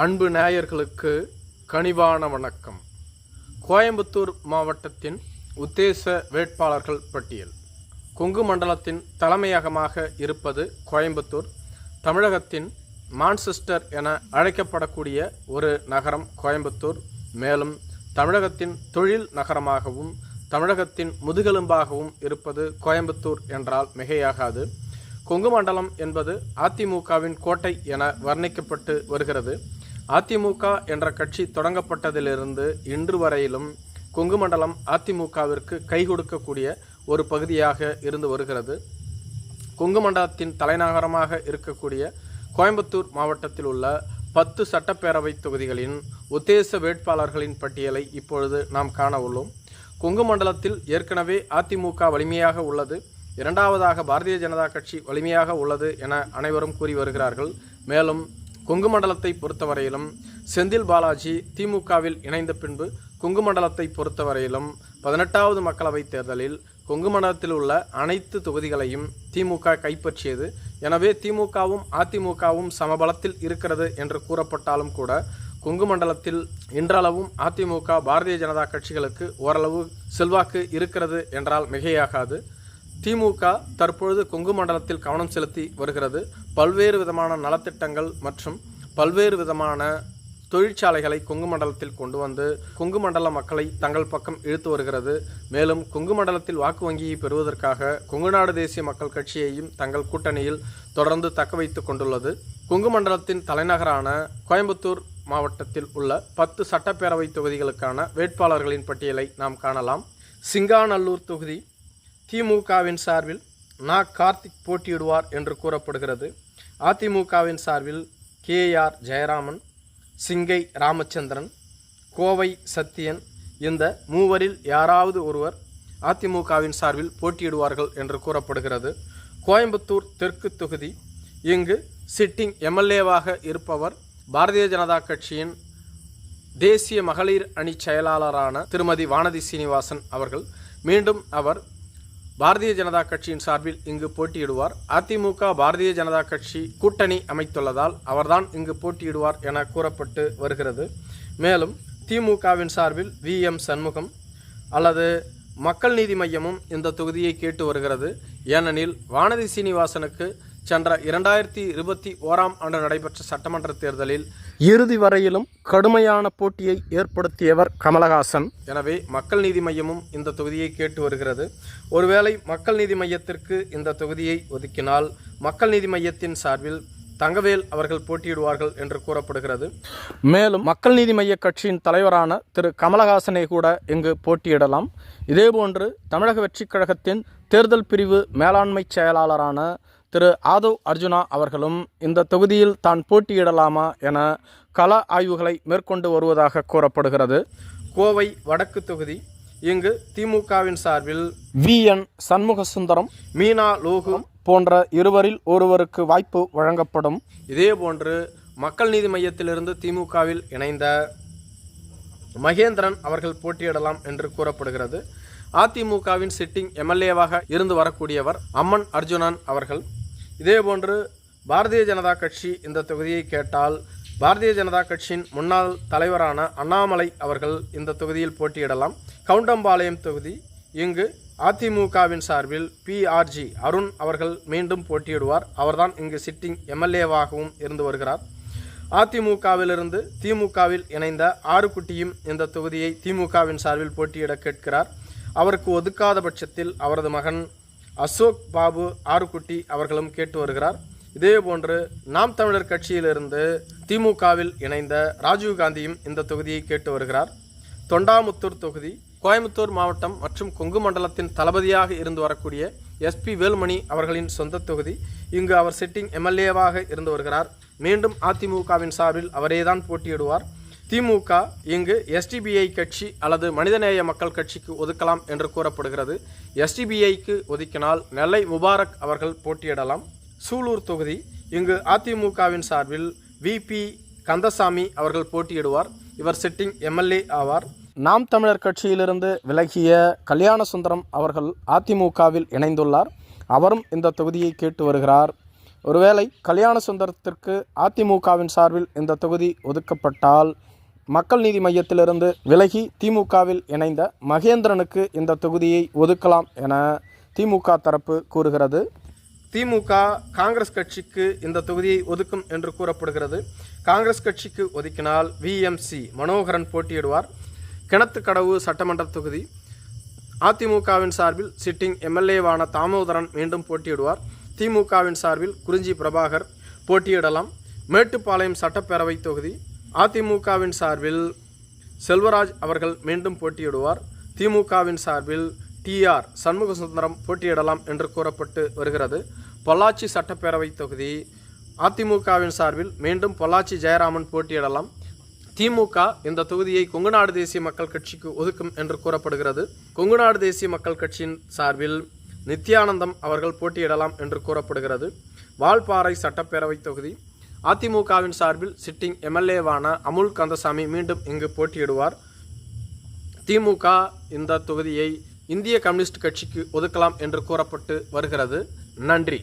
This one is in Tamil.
அன்பு நேயர்களுக்கு கனிவான வணக்கம். கோயம்புத்தூர் மாவட்டத்தின் உத்தேச வேட்பாளர்கள் பட்டியல். கொங்கு மண்டலத்தின் தலைமையகமாக இருப்பது கோயம்புத்தூர். தமிழகத்தின் மான்செஸ்டர் என அழைக்கப்படக்கூடிய ஒரு நகரம் கோயம்புத்தூர். மேலும் தமிழகத்தின் தொழில் நகரமாகவும் தமிழகத்தின் முதுகெலும்பாகவும் இருப்பது கோயம்புத்தூர் என்றால் மிகையாகாது. கொங்கு மண்டலம் என்பது அதிமுகவின் கோட்டை என வர்ணிக்கப்பட்டு வருகிறது. அதிமுக என்ற கட்சி தொடங்கப்பட்டதிலிருந்து இன்று வரையிலும் கொங்குமண்டலம் அதிமுகவிற்கு கை கொடுக்கக்கூடிய ஒரு பகுதியாக இருந்து வருகிறது. கொங்கு மண்டலத்தின் தலைநகரமாக இருக்கக்கூடிய கோயம்புத்தூர் மாவட்டத்தில் உள்ள பத்து சட்டப்பேரவை தொகுதிகளின் உத்தேச வேட்பாளர்களின் பட்டியலை இப்பொழுது நாம் காண உள்ளோம். கொங்கு மண்டலத்தில் ஏற்கனவே அதிமுக வலிமையாக உள்ளது. இரண்டாவதாக பாரதிய ஜனதா கட்சி வலிமையாக உள்ளது என அனைவரும் கூறி வருகிறார்கள். மேலும் கொங்கு மண்டலத்தை பொறுத்தவரையிலும் செந்தில் பாலாஜி திமுகவில் இணைந்த பின்பு கொங்கு மண்டலத்தை பொறுத்தவரையிலும் பதினெட்டாவது மக்களவைத் தேர்தலில் கொங்கு மண்டலத்தில் உள்ள அனைத்து தொகுதிகளையும் திமுக கைப்பற்றியது. எனவே திமுகவும் அதிமுகவும் சமபலத்தில் இருக்கிறது என்று கூறப்பட்டாலும் கூட கொங்கு மண்டலத்தில் இன்றளவும் அதிமுக பாரதிய ஜனதா கட்சிகளுக்கு ஓரளவு செல்வாக்கு இருக்கிறது என்றால் மிகையாகாது. திமுக தற்பொழுது கொங்கு மண்டலத்தில் கவனம் செலுத்தி வருகிறது. பல்வேறு விதமான நலத்திட்டங்கள் மற்றும் பல்வேறு விதமான தொழிற்சாலைகளை கொங்கு மண்டலத்தில் கொண்டு வந்து கொங்கு மண்டல மக்களை தங்கள் பக்கம் இழுத்து வருகிறது. மேலும் கொங்கு மண்டலத்தில் வாக்கு வங்கியை பெறுவதற்காக கொங்கு நாடு தேசிய மக்கள் கட்சியையும் தங்கள் கூட்டணியில் தொடர்ந்து தக்க வைத்துக் கொண்டுள்ளது. கொங்கு மண்டலத்தின் தலைநகரான கோயம்புத்தூர் மாவட்டத்தில் உள்ள பத்து சட்டப்பேரவை தொகுதிகளுக்கான வேட்பாளர்களின் பட்டியலை நாம் காணலாம். சிங்காநல்லூர் தொகுதி திமுகவின் சார்பில் நா கார்த்திக் போட்டியிடுவார் என்று கூறப்படுகிறது. அதிமுகவின் சார்பில் கே ஆர் ஜெயராமன் சிங்கை ராமச்சந்திரன் கோவை சத்தியன் இந்த மூவரில் யாராவது ஒருவர் அதிமுகவின் சார்பில் போட்டியிடுவார்கள் என்று கூறப்படுகிறது. கோயம்புத்தூர் தெற்கு தொகுதி இங்கு சிட்டிங் எம்எல்ஏவாக இருப்பவர் பாரதிய ஜனதா கட்சியின் தேசிய மகளிர் அணி செயலாளரான திருமதி வானதி சீனிவாசன் அவர்கள். மீண்டும் அவர் பாரதிய ஜனதா கட்சியின் சார்பில் இங்கு போட்டியிடுவார். அதிமுக பாரதிய ஜனதா கட்சி கூட்டணி அமைத்துள்ளதால் அவர்தான் இங்கு போட்டியிடுவார் என கூறப்பட்டு வருகிறது. மேலும் திமுகவின் சார்பில் வி. எம். சண்முகம் அல்லது மக்கள் நீதி மையமும் இந்த தொகுதியை கேட்டு வருகிறது. ஏனெனில் வானதி சீனிவாசனுக்கு சென்ற இரண்டாயிரத்தி இருபத்தி ஓராம் ஆண்டு நடைபெற்ற சட்டமன்ற தேர்தலில் இறுதி வரையிலும் கடுமையான போட்டியை ஏற்படுத்தியவர் கமலஹாசன். எனவே மக்கள் நீதி மையமும் இந்த தொகுதியை கேட்டு வருகிறது. ஒருவேளை மக்கள் நீதி மையத்திற்கு இந்த தொகுதியை ஒதுக்கினால் மக்கள் நீதி மையத்தின் சார்பில் தங்கவேல் அவர்கள் போட்டியிடுவார்கள் என்று கூறப்படுகிறது. மேலும் மக்கள் நீதி மைய கட்சியின் தலைவரான திரு கமலஹாசனை கூட இங்கு போட்டியிடலாம். இதேபோன்று தமிழக வெற்றிக் கழகத்தின் தேர்தல் பிரிவு மேலாண்மை செயலாளரான திரு ஆதவ் அர்ஜுனா அவர்களும் இந்த தொகுதியில் தான் போட்டியிடலாமா என கள ஆய்வுகளை மேற்கொண்டு வருவதாக கூறப்படுகிறது. கோவை வடக்கு தொகுதி இங்கு திமுகவின் சார்பில் வி. என். சண்முக சுந்தரம் மீனா லோகம் போன்ற இருவரில் ஒருவருக்கு வாய்ப்பு வழங்கப்படும். இதேபோன்று மக்கள் நீதி மையத்திலிருந்து திமுகவில் இணைந்த மகேந்திரன் அவர்கள் போட்டியிடலாம் என்று கூறப்படுகிறது. அதிமுகவின் சிட்டிங் எம்எல்ஏவாக இருந்து வரக்கூடியவர் அம்மன் அர்ஜுனன் அவர்கள். இதேபோன்று பாரதிய ஜனதா கட்சி இந்த தொகுதியை கேட்டால் பாரதிய ஜனதா கட்சியின் முன்னாள் தலைவரான அண்ணாமலை அவர்கள் இந்த தொகுதியில் போட்டியிடலாம். கவுண்டம்பாளையம் தொகுதி இங்கு அதிமுகவின் சார்பில் பிஆர்ஜி அருண் அவர்கள் மீண்டும் போட்டியிடுவார். அவர்தான் இங்கு சிட்டிங் எம்எல்ஏவாகவும் இருந்து வருகிறார். அதிமுகவிலிருந்து திமுகவில் இணைந்த ஆறுகுட்டியும் இந்த தொகுதியை திமுகவின் சார்பில் போட்டியிட கேட்கிறார். அவருக்கு ஒதுக்காத பட்சத்தில் அவரது மகன் அசோக் பாபு ஆறுக்குட்டி அவர்களும் கேட்டு வருகிறார். இதேபோன்று நாம் தமிழர் கட்சியிலிருந்து திமுகவில் இணைந்த ராஜீவ்காந்தியும் இந்த தொகுதியை கேட்டு வருகிறார். தொண்டாமுத்தூர் தொகுதி கோயம்புத்தூர் மாவட்டம் மற்றும் கொங்கு மண்டலத்தின் தளபதியாக இருந்து வரக்கூடிய எஸ்பி வேலுமணி அவர்களின் சொந்த தொகுதி. இங்கு அவர் சிட்டிங் எம்எல்ஏவாக இருந்து வருகிறார். மீண்டும் அதிமுகவின் சார்பில் அவரேதான் போட்டியிடுவார். திமுக இங்கு எஸ்டிபிஐ கட்சி அல்லது மனிதநேய மக்கள் கட்சிக்கு ஒதுக்கலாம் என்று கூறப்படுகிறது. எஸ்டிபிஐக்கு ஒதுக்கினால் நெல்லை முபாரக் அவர்கள் போட்டியிடலாம். சூலூர் தொகுதி இங்கு அதிமுகவின் சார்பில் விபி கந்தசாமி அவர்கள் போட்டியிடுவார். இவர் சிட்டிங் எம்எல்ஏ ஆவார். நாம் தமிழர் கட்சியிலிருந்து விலகிய கல்யாண சுந்தரம் அவர்கள் அதிமுகவில் இணைந்துள்ளார். அவரும் இந்த தொகுதியை கேட்டு வருகிறார். ஒருவேளை கல்யாண சுந்தரத்திற்கு அதிமுகவின் சார்பில் இந்த தொகுதி ஒதுக்கப்பட்டால் மக்கள் நீதி மையத்திலிருந்து விலகி திமுகவில் இணைந்த மகேந்திரனுக்கு இந்த தொகுதியை ஒதுக்கலாம் என திமுக தரப்பு கூறுகிறது. திமுக காங்கிரஸ் கட்சிக்கு இந்த தொகுதியை ஒதுக்கும் என்று கூறப்படுகிறது. காங்கிரஸ் கட்சிக்கு ஒதுக்கினால் விஎம்சி மனோகரன் போட்டியிடுவார். கிணத்துக்கடவு சட்டமன்ற தொகுதி. அதிமுகவின் சார்பில் சிட்டிங் எம்எல்ஏவான தாமோதரன் மீண்டும் போட்டியிடுவார். திமுகவின் சார்பில் குறிஞ்சி பிரபாகர் போட்டியிடலாம். மேட்டுப்பாளையம் சட்டப்பேரவை தொகுதி. அதிமுகவின் சார்பில் செல்வராஜ் அவர்கள் மீண்டும் போட்டியிடுவார். திமுகவின் சார்பில் டிஆர் சண்முக சுந்தரம் போட்டியிடலாம் என்று கூறப்பட்டு வருகிறது. பொள்ளாச்சி சட்டப்பேரவை தொகுதி அதிமுகவின் சார்பில் மீண்டும் பொள்ளாச்சி ஜெயராமன் போட்டியிடலாம். திமுக இந்த தொகுதியை கொங்குநாடு தேசிய மக்கள் கட்சிக்கு ஒதுக்கும் என்று கூறப்படுகிறது. கொங்குநாடு தேசிய மக்கள் கட்சியின் சார்பில் நித்யானந்தம் அவர்கள் போட்டியிடலாம் என்று கூறப்படுகிறது. வால்பாறை சட்டப்பேரவை தொகுதி அதிமுகவின் சார்பில் சிட்டிங் எம்எல்ஏவான அமுல் கந்தசாமி மீண்டும் இங்கு போட்டியிடுவார். திமுக இந்த தொகுதியை இந்திய கம்யூனிஸ்ட் கட்சிக்கு ஒதுக்கலாம் என்று கூறப்பட்டு வருகிறது. நன்றி.